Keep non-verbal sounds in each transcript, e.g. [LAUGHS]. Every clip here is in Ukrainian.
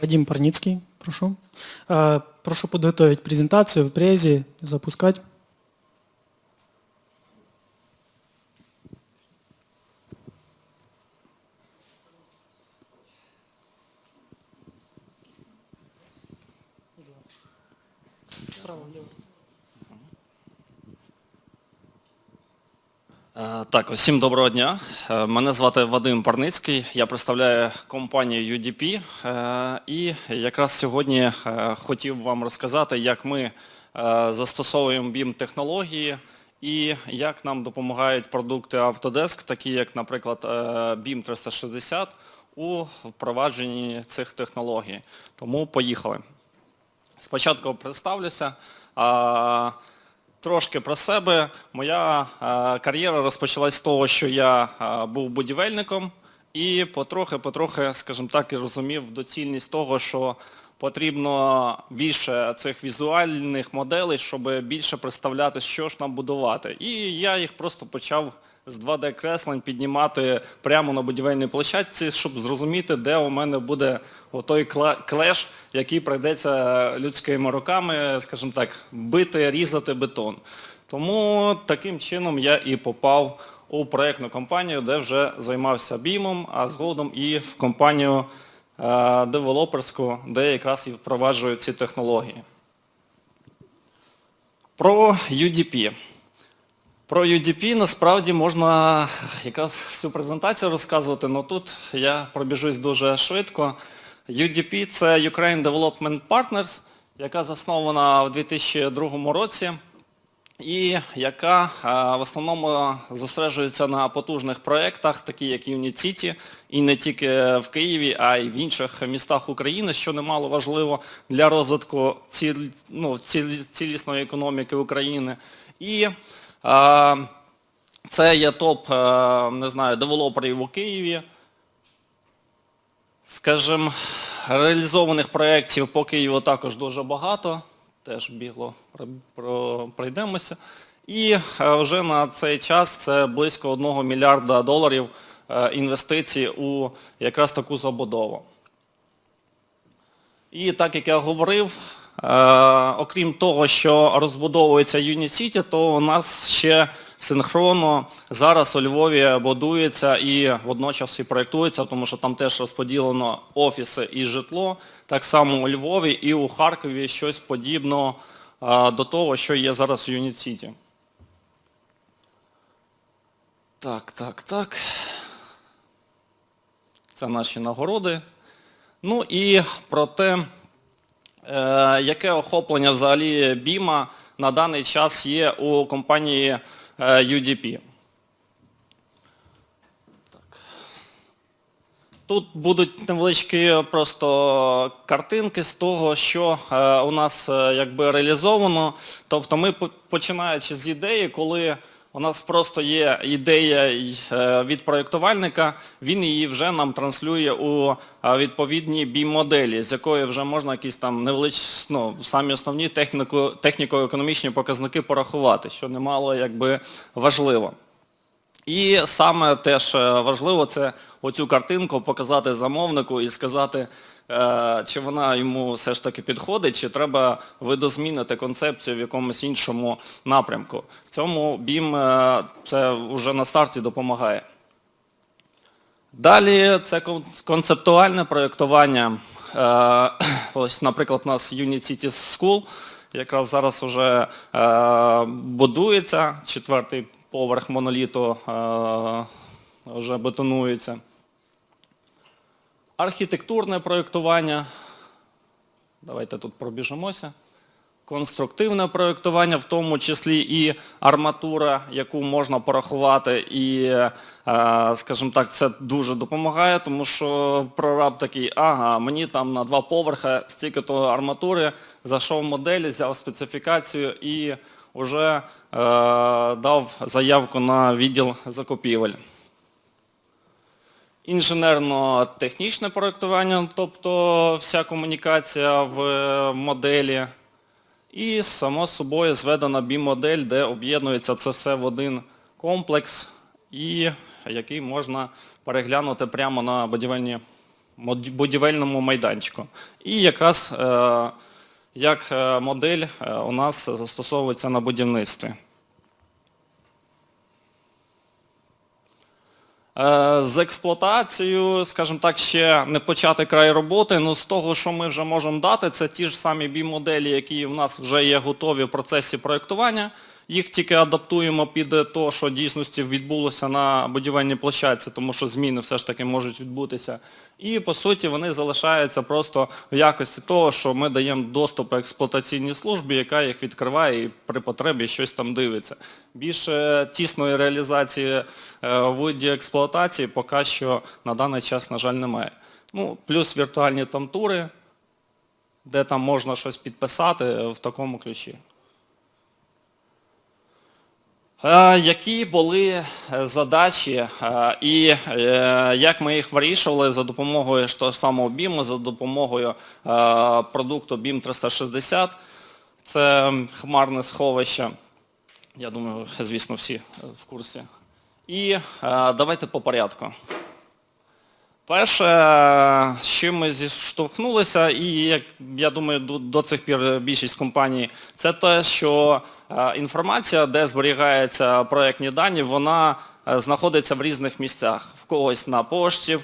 Вадим Парницкий, прошу. Э, Прошу подготовить презентацию в презі, запускать. Так, усім доброго дня. Е, Мене звати Вадим Парницький, я представляю компанію UDP е, і якраз сьогодні е, хотів вам розказати, як ми застосовуємо BIM технології і як нам допомагають продукти Autodesk, такі як, наприклад, BIM 360 у впровадженні цих технологій. Тому поїхали. Спочатку представлюся. Трошки про себе. Моя е, кар'єра розпочалась з того, що я е, був будівельником і потрохи-потрохи, скажімо так, і розумів доцільність того, що потрібно більше цих візуальних моделей, щоб більше представляти, що ж нам будувати. І я їх просто почав з 2D-креслень піднімати прямо на будівельній площадці, щоб зрозуміти, де у мене буде той клеш, який прийдеться людськими руками, скажімо так, бити, різати бетон. Тому таким чином я і попав у проєктну компанію, де вже займався бімом, а згодом і в компанію девелоперську, де якраз і впроваджую ці технології. Про UDP. Про UDP насправді можна якраз всю презентацію розказувати, але тут я пробіжусь дуже швидко. UDP – це Ukraine Development Partners, яка заснована в 2002 році і яка в основному зосереджується на потужних проєктах, такі як Unit City, і не тільки в Києві, а й в інших містах України, що немало важливо для розвитку ціль, ну, ціль, цілісної економіки України. І а, це є топ, не знаю, девелоперів у Києві. Скажімо, реалізованих проєктів по Києву також дуже багато. Теж бігло пройдемося. І вже на цей час це близько 1 мільярда доларів інвестицій у якраз таку забудову. І так як я говорив, окрім того, що розбудовується Юніт Сіті, то у нас ще синхронно зараз у Львові будується і водночас і проєктується, тому що там теж розподілено офіси і житло. Так само у Львові і у Харкові щось подібно до того, що є зараз в Unit City. Так, так, так. Це наші нагороди. Ну і про те, е, яке охоплення взагалі BIM на даний час є у компанії UDP. Тут будуть невеличкі просто картинки з того, що е, у нас якби реалізовано. Тобто ми починаючи з ідеї, коли у нас просто є ідея від проєктувальника, він її вже нам транслює у відповідні BIM-моделі, з якої вже можна якісь там невеличкі, ну, самі основні техніко-економічні показники порахувати, що немало якби важливо. І саме теж важливо це оцю картинку показати замовнику і сказати, чи вона йому все ж таки підходить, чи треба видозмінити концепцію в якомусь іншому напрямку. В цьому BIM це вже на старті допомагає. Далі це концептуальне проєктування. Ось, наприклад, у нас Unit City School, якраз зараз вже будується, четвертий поверх моноліту вже бетонується. Архітектурне проєктування. Давайте тут пробіжимося. Конструктивне проєктування, в тому числі і арматура, яку можна порахувати, і, скажімо так, це дуже допомагає, тому що прораб такий, ага, мені там на два поверхи стільки того арматури, зайшов в модель, взяв специфікацію і вже дав заявку на відділ закупівель інженерно-технічне проєктування, тобто вся комунікація в моделі. І, само собою, зведена BIM-модель, де об'єднується це все в один комплекс, і який можна переглянути прямо на будівельному майданчику. І якраз е, як е, модель е, у нас застосовується на будівництві. Е, З експлуатацією, скажімо так, ще не почати край роботи. але з того, що ми вже можемо дати, це ті ж самі бій-моделі, які в нас вже є готові в процесі проєктування. Їх тільки адаптуємо під те, що дійсності відбулося на будівельній площадці, тому що зміни все ж таки можуть відбутися. І по суті вони залишаються просто в якості того, що ми даємо доступ експлуатаційній службі, яка їх відкриває і при потребі щось там дивиться. Більше тісної реалізації е, в виді експлуатації поки що на даний час, на жаль, немає. Ну, плюс віртуальні там тури, де там можна щось підписати в такому ключі. Які були е, задачі е, і е, як ми їх вирішували за допомогою того самого BIM, за допомогою продукту BIM 360, це хмарне сховище. Я думаю, звісно, всі в курсі. І давайте по порядку. Перше, з чим ми зіштовхнулися, і як я думаю, до, до цих пір більшість компаній, це те, що е, інформація, де зберігаються проєктні дані, вона е, знаходиться в різних місцях. В когось на пошті,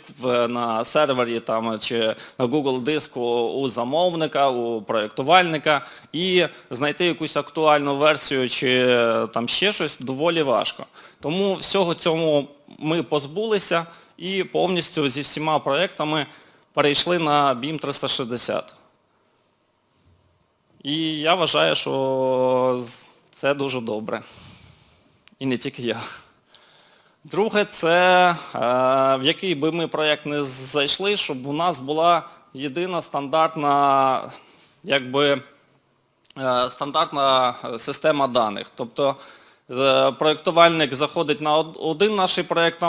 на сервері там, чи на Google диску у замовника, у проєктувальника. І знайти якусь актуальну версію чи е, там ще щось доволі важко. Тому всього цьому ми позбулися і повністю зі всіма проєктами перейшли на BIM 360. І я вважаю, що це дуже добре. І не тільки я. Друге, це е, в який би ми проєкт не зайшли, щоб у нас була єдина стандартна, якби, е, стандартна система даних. Тобто е, проєктувальник заходить на один наш проєкт,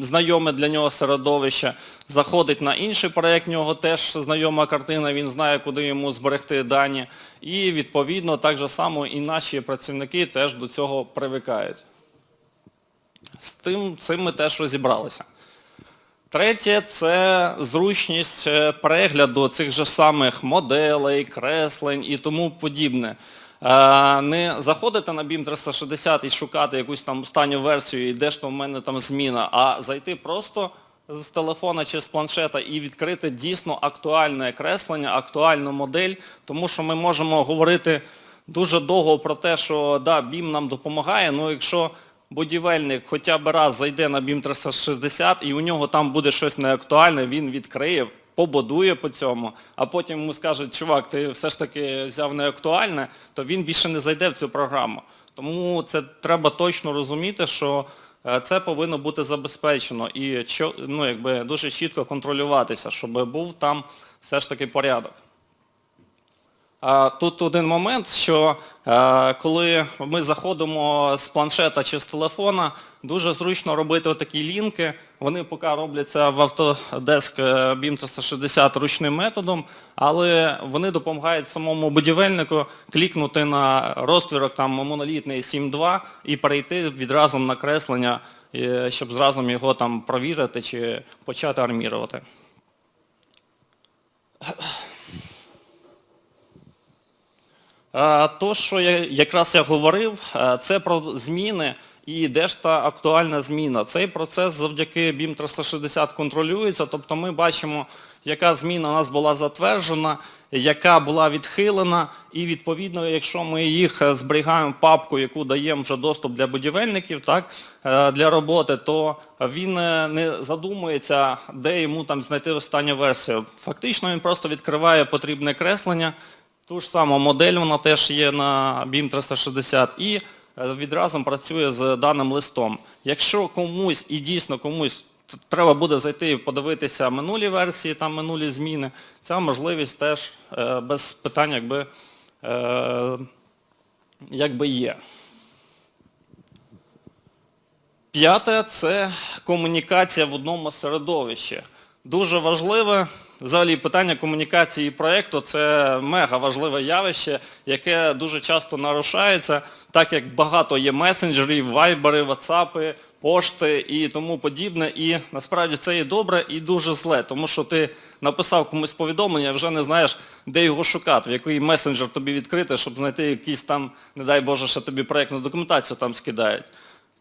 знайоме для нього середовище, заходить на інший проєкт, в нього теж знайома картина, він знає, куди йому зберегти дані. І відповідно так же само і наші працівники теж до цього привикають. З тим цим ми теж розібралися. Третє це зручність е, перегляду цих же самих моделей, креслень і тому подібне. Е, Не заходити на BIM 360 і шукати якусь там останню версію, і де ж то в мене там зміна, а зайти просто з телефона чи з планшета і відкрити дійсно актуальне креслення, актуальну модель, тому що ми можемо говорити дуже довго про те, що да, BIM нам допомагає, але якщо будівельник хоча б раз зайде на BIM 360 і у нього там буде щось неактуальне, він відкриє, побудує по цьому, а потім йому скажуть, чувак, ти все ж таки взяв неактуальне, то він більше не зайде в цю програму. Тому це треба точно розуміти, що е, це повинно бути забезпечено і ну, якби, дуже чітко контролюватися, щоб був там все ж таки порядок. Тут один момент, що е, коли ми заходимо з планшета чи з телефона, дуже зручно робити отакі лінки. Вони поки робляться в Autodesk е, BIM 360 ручним методом, але вони допомагають самому будівельнику клікнути на розтвірок там монолітний 7.2 і перейти відразу на креслення, е, щоб зразу його там провірити чи почати армірувати. Е, То, що я якраз я говорив, е, це про зміни і де ж та актуальна зміна. Цей процес завдяки BIM 360 контролюється, тобто ми бачимо, яка зміна у нас була затверджена, яка була відхилена, і відповідно, якщо ми їх е, зберігаємо в папку, яку даємо вже доступ для будівельників, так, е, для роботи, то він е, не задумується, де йому там знайти останню версію. Фактично він просто відкриває потрібне креслення, ту ж саму модель, вона теж є на BIM 360 і е, відразу працює з даним листом. Якщо комусь і дійсно комусь треба буде зайти і подивитися минулі версії, там минулі зміни, ця можливість теж е, без питань якби, е, якби є. П'яте це комунікація в одному середовищі. Дуже важливе, взагалі питання комунікації проєкту це мега важливе явище, яке дуже часто нарушається, так як багато є месенджерів, вайбери, ватсапи, пошти і тому подібне. І насправді це і добре, і дуже зле, тому що ти написав комусь повідомлення, вже не знаєш, де його шукати, в який месенджер тобі відкрити, щоб знайти якийсь там, не дай Боже, що тобі проєктну документацію там скидають.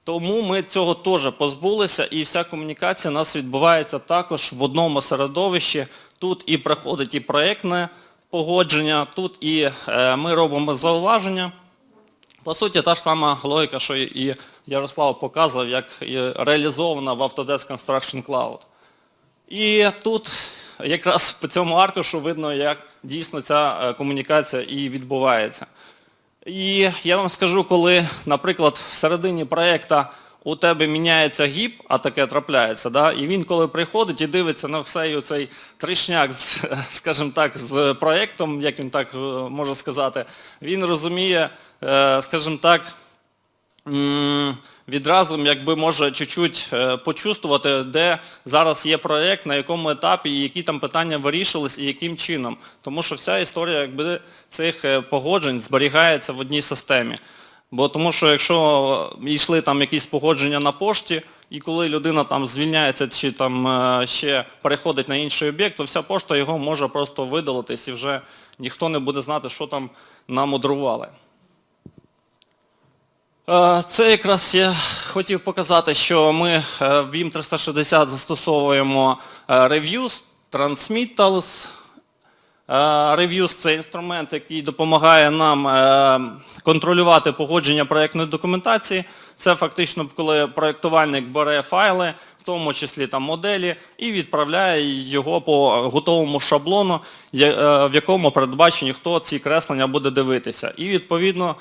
Тому ми цього теж позбулися, і вся комунікація у нас відбувається також в одному середовищі. Тут і проходить і проєктне погодження, тут і е, ми робимо зауваження. По суті, та ж сама логіка, що і Ярослав показував, як реалізована в Autodesk Construction Cloud. І тут якраз по цьому аркушу видно, як дійсно ця е, комунікація і відбувається. І я вам скажу, коли, наприклад, в середині проєкту у тебе міняється гіп, а таке трапляється, да? і він коли приходить і дивиться на все цей тришняк, з, [LAUGHS] скажімо так, з проєктом, як він так е, може сказати, він розуміє, е, скажімо так, відразу якби може чуть-чуть е, почувствувати, де зараз є проєкт, на якому етапі, і які там питання вирішились, і яким чином. Тому що вся історія якби, цих е, погоджень зберігається в одній системі. Бо тому що якщо йшли там якісь погодження на пошті, і коли людина там звільняється чи там е, ще переходить на інший об'єкт, то вся пошта його може просто видалитись і вже ніхто не буде знати, що там намудрували. Е, Це якраз я хотів показати, що ми е, в BIM 360 застосовуємо е, Reviews, Transmittals. Reviews – це інструмент, який допомагає нам контролювати погодження проєктної документації. Це фактично, коли проєктувальник бере файли, в тому числі там моделі, і відправляє його по готовому шаблону, в якому передбачені, хто ці креслення буде дивитися. І відповідно,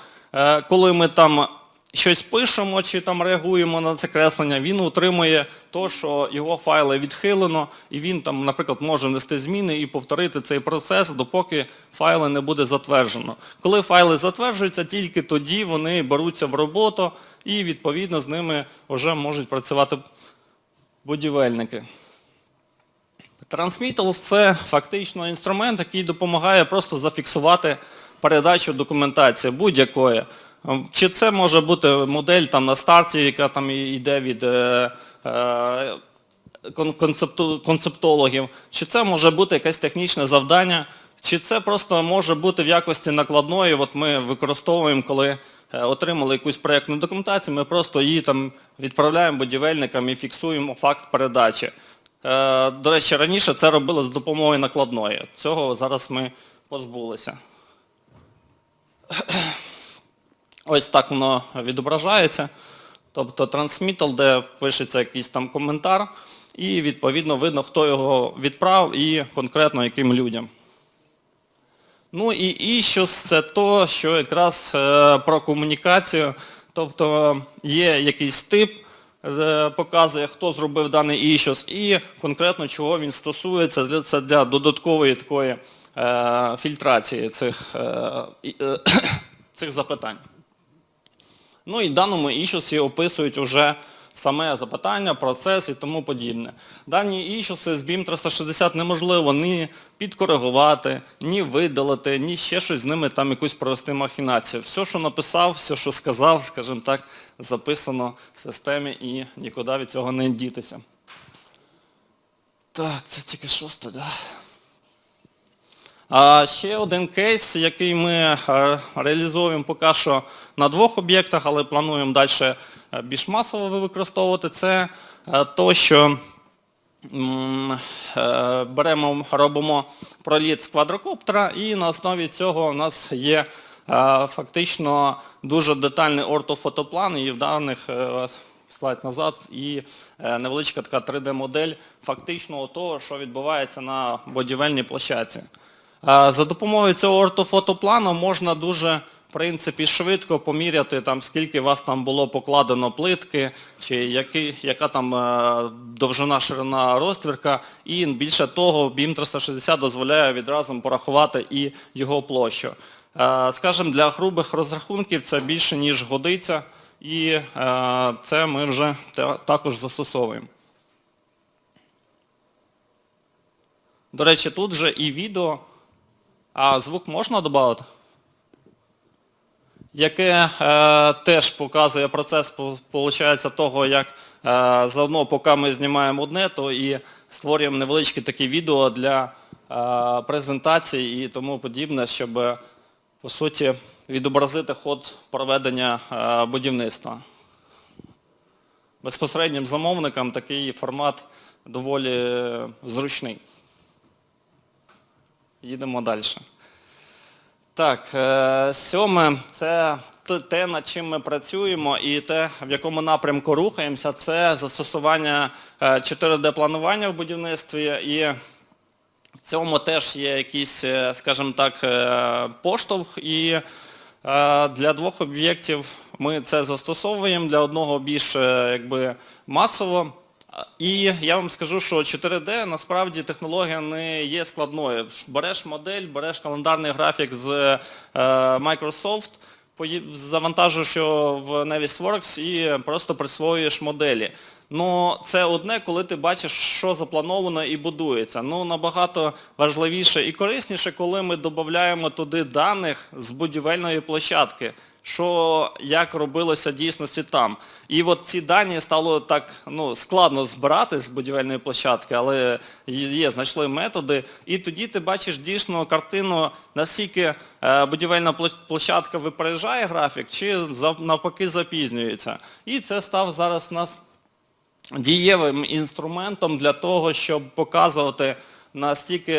коли ми там щось пишемо чи там реагуємо на це креслення, він утримує то, що його файли відхилено, і він там, наприклад, може внести зміни і повторити цей процес, допоки файли не буде затверджено. Коли файли затверджуються, тільки тоді вони беруться в роботу і відповідно з ними вже можуть працювати будівельники. Transmittals – це фактично інструмент, який допомагає просто зафіксувати передачу документації будь-якої. Чи це може бути модель там на старті, яка там йде від е, е, концепту- концептологів, чи це може бути якесь технічне завдання, чи це просто може бути в якості накладної, от ми використовуємо, коли е, отримали якусь проєктну документацію, ми просто її там відправляємо будівельникам і фіксуємо факт передачі. Е, До речі, раніше це робили з допомогою накладної. Цього зараз ми позбулися. Ось так воно відображається. Тобто трансмітал, де пишеться якийсь там коментар, і відповідно видно, хто його відправив і конкретно яким людям. Ну і issues – це то, що якраз е, про комунікацію. Тобто є якийсь тип, е, показує, хто зробив даний issues і конкретно чого він стосується. Це для додаткової такої е, фільтрації цих, [COUGHS] цих запитань. Ну і в даному ішусі описують уже саме запитання, процес і тому подібне. Дані ішуси з BIM 360 неможливо ні підкоригувати, ні видалити, ні ще щось з ними там якусь провести махінацію. Все, що написав, все, що сказав, скажімо так, записано в системі і нікуди від цього не дітися. Так, це тільки шосте, так? Да? Ще один кейс, який ми е, реалізовуємо поки що на двох об'єктах, але плануємо далі е, більш масово використовувати, це е, то, що беремо, робимо проліт з квадрокоптера, і на основі цього у нас є фактично дуже детальний ортофотоплан, і в даних слайд назад, і невеличка така 3D-модель фактичного того, що відбувається на будівельній площадці. Е, За допомогою цього ортофотоплану можна дуже в принципі, швидко поміряти, там, скільки у вас там було покладено плитки, чи який, яка там е, довжина, ширина розтвірка. І більше того, BIM 360 дозволяє відразу порахувати і його площу. Е, Скажімо, для грубих розрахунків це більше, ніж годиться, і це ми вже також застосовуємо. До речі, тут же і відео, а звук можна додати? Яке е, теж показує процес по- получається, того, як е, заодно, поки ми знімаємо одне, то і створюємо невеличкі такі відео для е, презентації і тому подібне, щоб, е, по суті, відобразити ход проведення е, будівництва. Безпосереднім замовникам такий формат доволі е, зручний. Їдемо далі. Так, е, сьоме це те, над чим ми працюємо, і те, в якому напрямку рухаємося, це застосування е, 4D-планування в будівництві. І в цьому теж є якийсь, е, скажімо так, е, поштовх. І е, для двох об'єктів ми це застосовуємо, для одного більш е, якби, масово. І я вам скажу, що 4D насправді технологія не є складною. Береш модель, береш календарний графік з е, Microsoft, завантажуєш його в Navisworks і просто присвоюєш моделі. Ну, це одне, коли ти бачиш, що заплановано і будується. Ну, набагато важливіше і корисніше, коли ми додаємо туди даних з будівельної площадки що як робилося дійсності там. І от ці дані стало так ну, складно збирати з будівельної площадки, але є, знайшли методи. І тоді ти бачиш дійсно картину, наскільки е, будівельна площадка випереджає графік, чи навпаки запізнюється. І це став зараз нас дієвим інструментом для того, щоб показувати настільки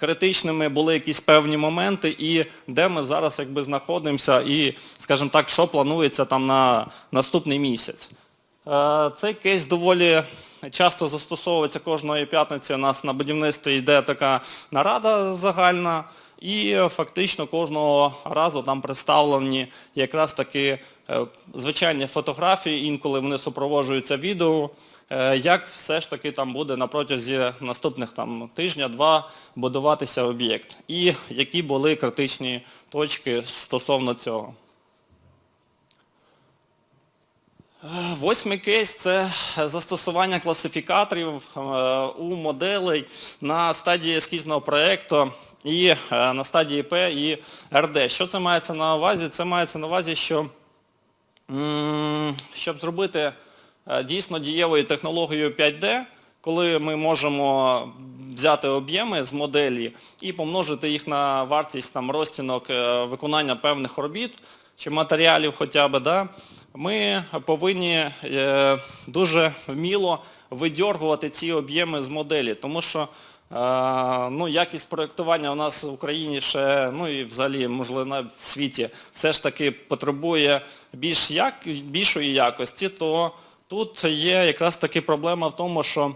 критичними були якісь певні моменти і де ми зараз якби знаходимося і, скажімо так, що планується там на наступний місяць. Е, Цей кейс доволі часто застосовується кожної п'ятниці. У нас на будівництві йде така нарада загальна, і фактично кожного разу там представлені якраз таки е, звичайні фотографії, інколи вони супроводжуються відео, як все ж таки там буде на протязі наступних там, тижня-два будуватися об'єкт. І які були критичні точки стосовно цього. Восьмий кейс це застосування класифікаторів е, у моделей на стадії ескізного проєкту і е, на стадії П і РД. Що це мається на увазі? Це мається на увазі, що щоб зробити е, дійсно дієвою технологією 5D, коли ми можемо взяти об'єми з моделі і помножити їх на вартість там, розтінок е, виконання певних робіт чи матеріалів хоча б, да, ми повинні е, дуже вміло видьоргувати ці об'єми з моделі, тому що е, ну, якість проєктування у нас в Україні ще, ну і взагалі, можливо, в світі, все ж таки потребує більш як, більшої якості, то тут є якраз таки проблема в тому, що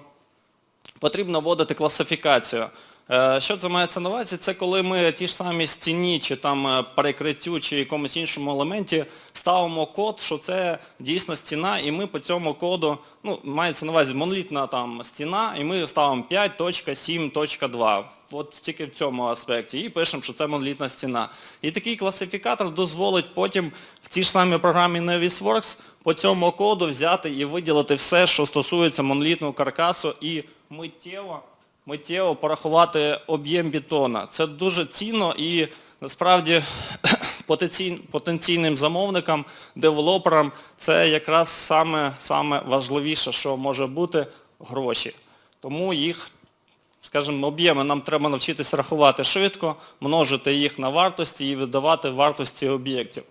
потрібно вводити класифікацію. Е, Що це мається на увазі? Це коли ми ті ж самі стіні, чи там е, перекриттю, чи якомусь іншому елементі ставимо код, що це дійсно стіна, і ми по цьому коду, ну, мається на увазі монолітна там стіна, і ми ставимо 5.7.2. От тільки в цьому аспекті. І пишемо, що це монолітна стіна. І такий класифікатор дозволить потім в тій ж самій програмі Navisworks по цьому коду взяти і виділити все, що стосується монолітного каркасу, і миттєво миттєво порахувати об'єм бетона. Це дуже цінно і насправді [CLEARS THROAT] потенційним замовникам, девелоперам це якраз саме, саме важливіше, що може бути гроші. Тому їх, скажімо, об'єми нам треба навчитися рахувати швидко, множити їх на вартості і видавати вартості об'єктів.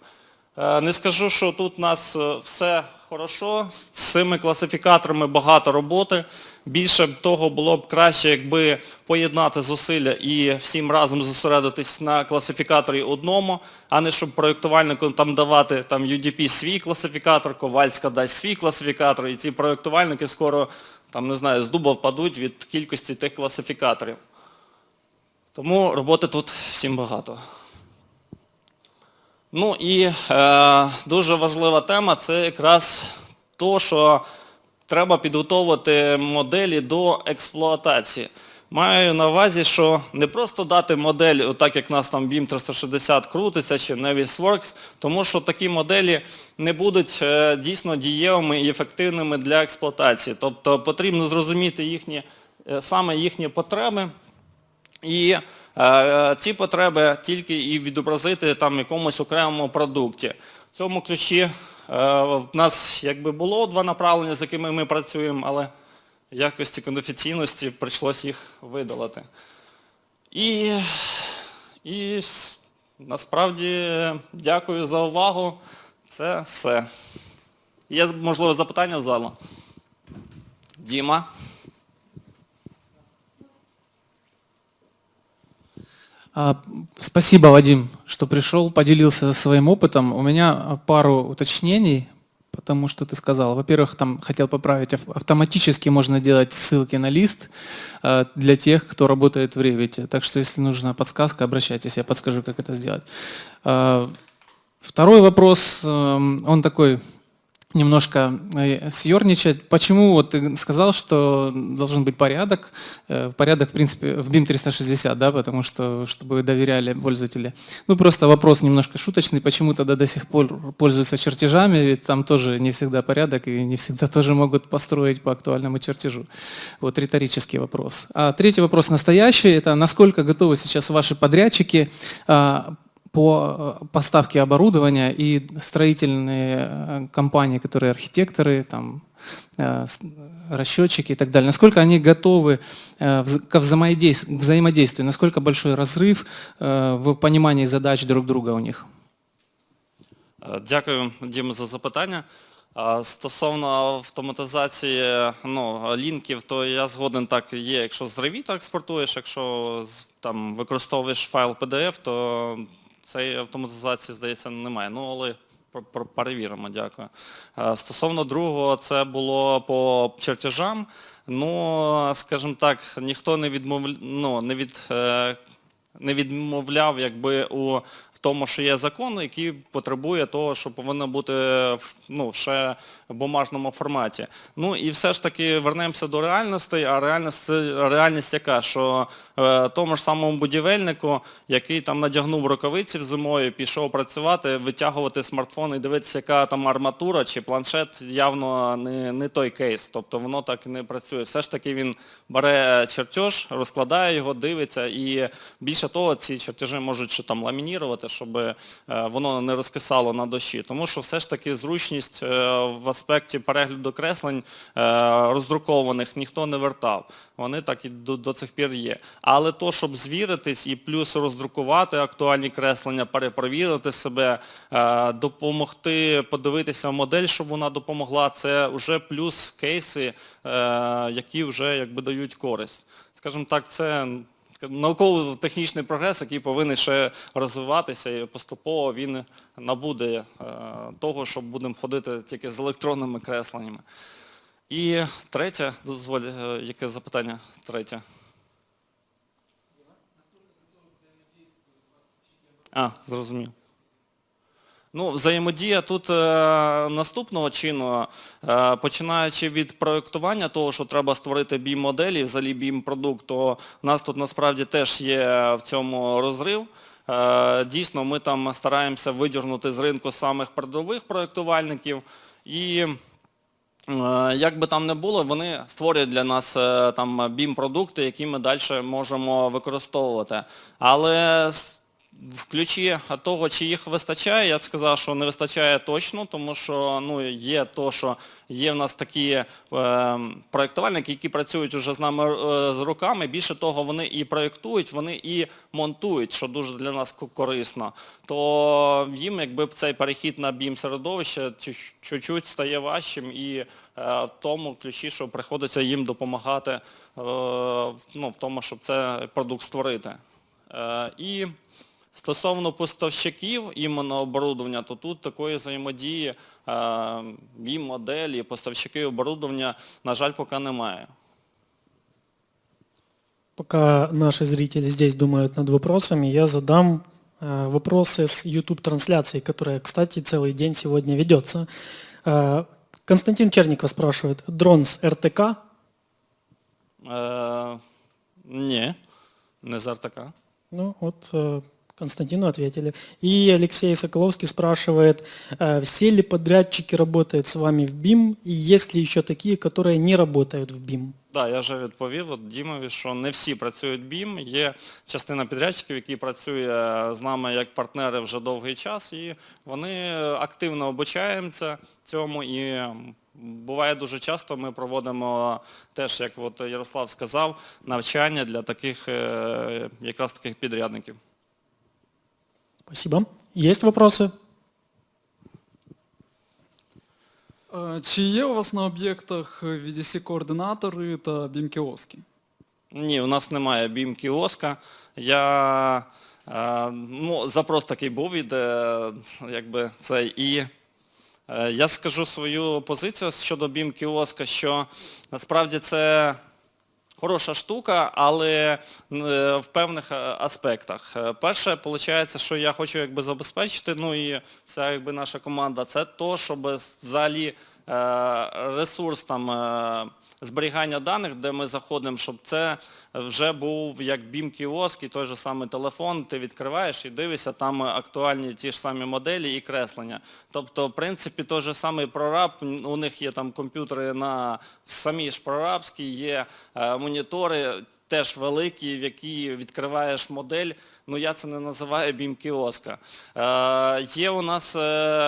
Е, Не скажу, що тут у нас е, все хорошо, з цими класифікаторами багато роботи. Більше б того було б краще, якби поєднати зусилля і всім разом зосередитись на класифікаторі одному, а не щоб проєктувальнику там давати там UDP свій класифікатор, Ковальська дасть свій класифікатор, і ці проєктувальники скоро там, не знаю, з дуба впадуть від кількості тих класифікаторів. Тому роботи тут всім багато. Ну і е, дуже важлива тема це якраз то, що треба підготовити моделі до експлуатації. Маю на увазі, що не просто дати модель, так як в нас там BIM 360 крутиться чи Navisworks, тому що такі моделі не будуть е, дійсно дієвими і ефективними для експлуатації. Тобто потрібно зрозуміти їхні е, саме їхні потреби. І е, ці потреби тільки і відобразити там якомусь окремому продукті. В цьому ключі в нас якби було два направлення, з якими ми працюємо, але в якості кондифіційності прийшлося їх видалити. І, і насправді дякую за увагу. Це все. Є, можливо, запитання в залу? Діма? Спасибо, Вадим, что пришел, поделился своим опытом. У меня а, пару уточнений, потому что ты сказал. Во-первых, там хотел поправить, ав- автоматически можно делать ссылки на лист э, для тех, кто работает в Revit. Так что, если нужна подсказка, обращайтесь, я подскажу, как это сделать. А, Второй вопрос, эм, он такой немножко э, съерничать. Почему вот ты сказал, что должен быть порядок? Э, Порядок, в принципе, в BIM 360, да, потому что, чтобы доверяли пользователи. Ну, просто вопрос немножко шуточный. Почему тогда до сих пор пользуются чертежами? Ведь там тоже не всегда порядок, и не всегда [LAUGHS] тоже могут построить по актуальному чертежу. Вот риторический вопрос. А третий вопрос настоящий. Это насколько готовы сейчас ваши подрядчики а, по э, поставке оборудования и строительные э, компании, которые архитекторы, там, э, с- расчетчики и так далее, насколько они готовы э, вз- ко взаимодейс- к взаимодействию, насколько большой разрыв э, в понимании задач друг друга у них? Е, Дякую, Діма, за запитання. А Стосовно автоматизації ну, лінків, то я згоден так є, якщо з Revit експортуєш, якщо з- там використовуєш файл PDF, то цієї автоматизації, здається, немає. Ну, але перевіримо, дякую. Е, Стосовно другого, це було по чертежам. Ну, скажімо так, ніхто не відмовляв, ну, не від, е, не відмовляв якби у тому, що є закон, який потребує того, що повинно бути ну, ще в бумажному форматі. Ну і все ж таки вернемося до реальності, а реальність, реальність яка, що е, тому ж самому будівельнику, який там надягнув рукавиці зимою, пішов працювати, витягувати смартфон і дивитися, яка там арматура чи планшет, явно не, не той кейс. Тобто воно так не працює. Все ж таки він бере чертеж, розкладає його, дивиться, і більше того, ці чертежі можуть ще там ламінірувати, щоб е, воно не розкисало на дощі. Тому що все ж таки зручність е, в аспекті перегляду креслень е, роздрукованих ніхто не вертав. Вони так і до, до цих пір є. Але то, щоб звіритись і плюс роздрукувати актуальні креслення, перепровірити себе, допомогти подивитися модель, щоб вона допомогла, це вже плюс кейси, які вже якби дають користь. Скажімо так, це науково-технічний прогрес, який повинен ще розвиватися і поступово він набуде е, того, що будемо ходити тільки з електронними кресленнями. І третє, дозволь, е, яке запитання? Третє. А, зрозумів. Ну, взаємодія тут е, наступного чину, е, починаючи від проєктування того, що треба створити BIM-моделі, взагалі BIM-продукт, то у нас тут насправді теж є в цьому розрив. Е, дійсно, ми там стараємося видірнути з ринку самих передових проєктувальників і Е, Як би там не було, вони створюють для нас е, там BIM-продукти, які ми далі можемо використовувати. Але в ключі того, чи їх вистачає, я б сказав, що не вистачає точно, тому що ну, є то, що є в нас такі е, проєктувальники, які працюють вже з нами е, з руками. Більше того, вони і проєктують, вони і монтують, що дуже для нас корисно. То їм, якби цей перехід на BIM середовище чуть- чуть-чуть стає важчим і е, в тому ключі, що приходиться їм допомагати е, ну, в тому, щоб цей продукт створити. Е, І стосовно поставщиків іменно оборудовання, то тут такої взаємодії і моделі, поставщики оборудовання, на жаль, поки немає. Пока наши зрители здесь думают над вопросами, я задам э, вопросы с YouTube-трансляции, которая, кстати, целый день сегодня ведется. Э, Константин Черников спрашивает, дрон с РТК? Е, ні, не з РТК. Ну вот, э, Константину ответили. И Алексей Соколовский спрашивает, э, все ли подрядчики работают с вами в BIM, и есть ли еще такие, которые не работают в BIM? Так, я вже відповів от Дімові, що не всі працюють BIM. Є частина підрядчиків, які працює з нами як партнери вже довгий час, і вони активно обучаються цьому. І буває дуже часто ми проводимо теж, як от Ярослав сказав, навчання для таких е, якраз таких підрядників. Спасибо. Есть вопросы? Е, Чи є у вас на об'єктах VDC-координатори та BIM-кіоски? Ні, у нас немає бім кіоска. Я е, ну, запрос такий був від е, якби цей. І е, я скажу свою позицію щодо бім кіоска, що насправді це хороша штука, але е, в певних е, аспектах. Е, Перше, виходить, що я хочу якби забезпечити, ну і вся якби наша команда, це то, щоб взагалі ресурс там е, зберігання даних, де ми заходимо, щоб це вже був як BIM-кіоск і той же самий телефон, ти відкриваєш і дивишся, там актуальні ті ж самі моделі і креслення. Тобто, в принципі, той же самий прораб, у них є там комп'ютери на самі ж прорабські, є е, монітори, теж великі, в які відкриваєш модель. Ну я це не називаю BIM-кіоска. Е, є у нас е,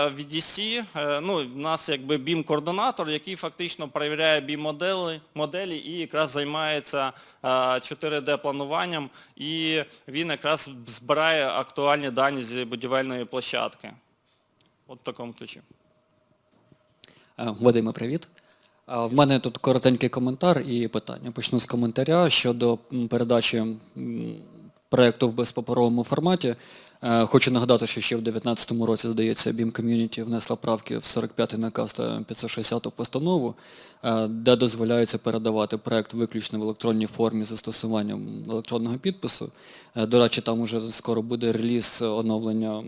VDC, е, ну, у нас якби BIM-координатор, який фактично перевіряє BIM-моделі моделі і якраз займається е, 4D-плануванням, і він якраз збирає актуальні дані з будівельної площадки. От в такому ключі. Е, Вадиме, привіт. В мене тут коротенький коментар і питання. Почну з коментаря щодо передачі проєкту в безпаперовому форматі. Е, Хочу нагадати, що ще в 2019 році, здається, BIM Community внесла правки в 45-й наказ та 560 постанову, е, де дозволяється передавати проєкт виключно в електронній формі з застосуванням електронного підпису. Е, До речі, там уже скоро буде реліз оновлення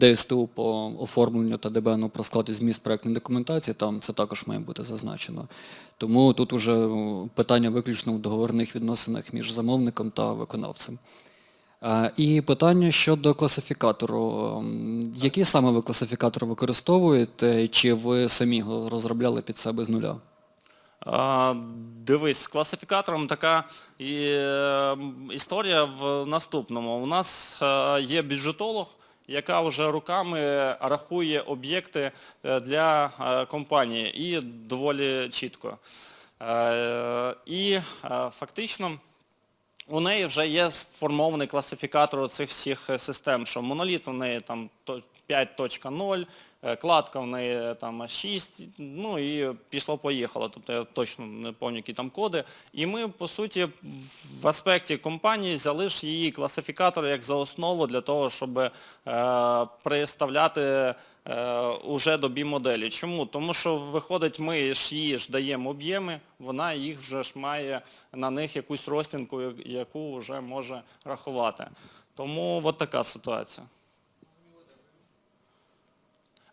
ДСТУ по оформленню та ДБНу про склад і зміст проєктної документації, там це також має бути зазначено. Тому тут уже е, питання виключно в договорних відносинах між замовником та виконавцем. І питання щодо класифікатору. Ем, Який саме ви класифікатор використовуєте, чи ви самі його розробляли під себе з нуля? Дивись, з класифікатором така е, історія в наступному. У нас е, є бюджетолог, яка вже руками рахує об'єкти е, для е, компанії і доволі чітко. І фактично у неї вже є сформований класифікатор цих всіх е, систем, що моноліт у неї там 5.0, е, кладка в неї е, там 6, ну і пішло-поїхало. Тобто я точно не пам'ятаю, які там коди. І ми, по суті, в аспекті компанії взяли ж її класифікатор як за основу для того, щоб е, представляти е, уже до BIM-моделі. Чому? Тому що виходить, ми ж їй ж даємо об'єми, вона їх вже ж має на них якусь розтінку, яку вже може рахувати. Тому от така ситуація.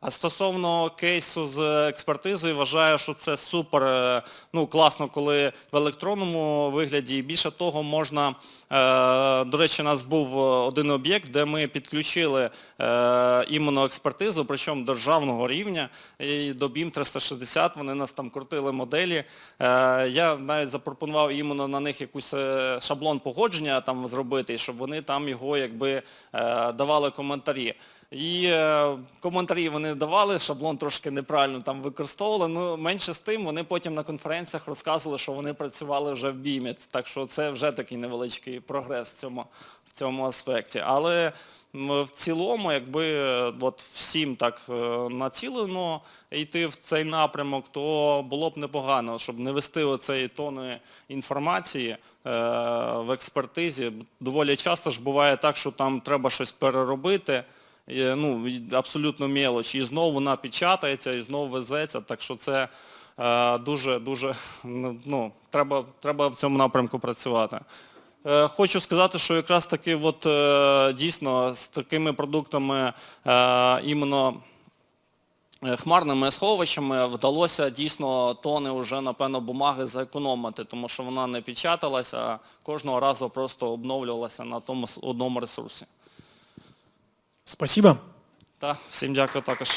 А стосовно кейсу з експертизою, вважаю, що це супер е, ну, класно, коли в електронному вигляді. І більше того, можна, е, до речі, у нас був один об'єкт, де ми підключили е, іменно експертизу, причому державного рівня, і до BIM 360 вони нас там крутили моделі. Е, я навіть запропонував іменно на них якийсь е, шаблон погодження там зробити, щоб вони там його якби е, давали коментарі. І е, коментарі вони давали, шаблон трошки неправильно там використовували. Ну, менше з тим, вони потім на конференціях розказували, що вони працювали вже в бімі. Так що це вже такий невеличкий прогрес в цьому, в цьому аспекті. Але в цілому, якби от всім так е, націлено йти в цей напрямок, то було б непогано, щоб не вести оцеї тони інформації е, в експертизі. Доволі часто ж буває так, що там треба щось переробити. І, ну, абсолютно мелоч. І знову вона печатається, і знову везеться. Так що це е, дуже, дуже, ну, треба, треба в цьому напрямку працювати. Е, Хочу сказати, що якраз таки от, е, дійсно з такими продуктами е, іменно е, хмарними сховищами вдалося дійсно тони вже, напевно, бумаги зекономити, тому що вона не печаталася, а кожного разу просто обновлювалася на тому одному ресурсі. Спасибо. Та всім дякую також.